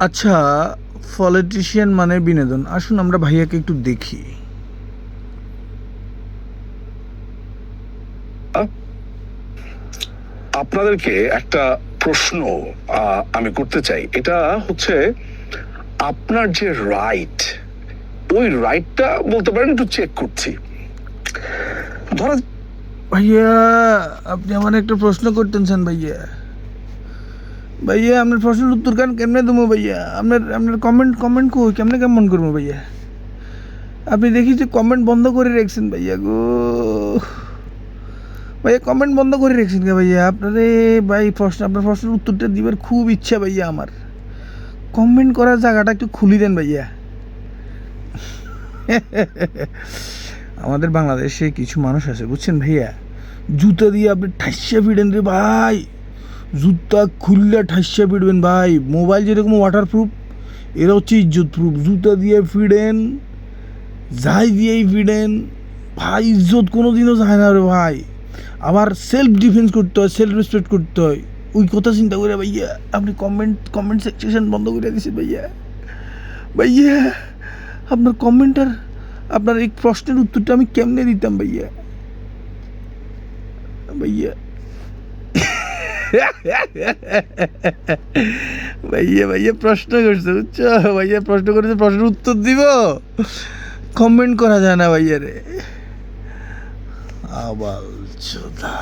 আচ্ছা পলিটিশিয়ান মানে বিনোদন। আসুন আমরা ভাইয়াকে একটু দেখি। আপনাদেরকে একটা প্রশ্ন আমি করতে চাই। এটা হচ্ছে আপনার যে রাইট ওই রাইটটা বলতে পারেন একটু চেক করছি। ধরা ভাইয়া আপনি আমার একটা প্রশ্ন করতেন চান ভাইয়া। ভাইয়া, আপনার প্রশ্নের উত্তর কেন কেমনে দেবো ভাইয়া? আপনার আপনার কমেন্ট কমেন্ট কই? কেমনে কেমন করব ভাইয়া? আপনি দেখি যে কমেন্ট বন্ধ করে রেখেছেন ভাইয়া গো। ভাইয়া কমেন্ট বন্ধ করে রেখেছেন কে ভাইয়া? আপনারে ভাই, প্রশ্ন আপনার প্রশ্নের উত্তরটা দিবার খুব ইচ্ছা ভাইয়া আমার। কমেন্ট করার জায়গাটা একটু খুলি দেন ভাইয়া। আমাদের বাংলাদেশে কিছু মানুষ আছে, বুঝছেন ভাইয়া? জুতা দিয়ে আপনি ঠাইসা ফিডেন রে ভাই। জুতা খুললে ঠাইসা ফিডবেন ভাই। মোবাইল যেরকম ওয়াটার প্রুফ এরা হচ্ছে ইজ্জত প্রুফ জুতা দিয়ে ফিডেন যাই দিয়েই ফিডেন ভাই, ইজ্জত কোনো দিনও যায় না রে ভাই। আবার সেলফ ডিফেন্স করতে হয় সেলফ রেসপেক্ট করতে হয়। ওই কথা চিন্তা করে ভাইয়া, আপনি কমেন্ট কমেন্ট সেকশন বন্ধ করে দিয়েছেন ভাইয়া। ভাইয়া, আপনার কমেন্টার আপনার এই প্রশ্নের উত্তরটা আমি কেমনে দিতাম ভাইয়া? ভাইয়া ভাইয়া ভাইয়া প্রশ্ন করছে, বুঝছ? ভাইয়া প্রশ্ন করেছে, প্রশ্নের উত্তর দিব। কমেন্ট করা যায় না ভাইয়া রে। আবাল চোদা।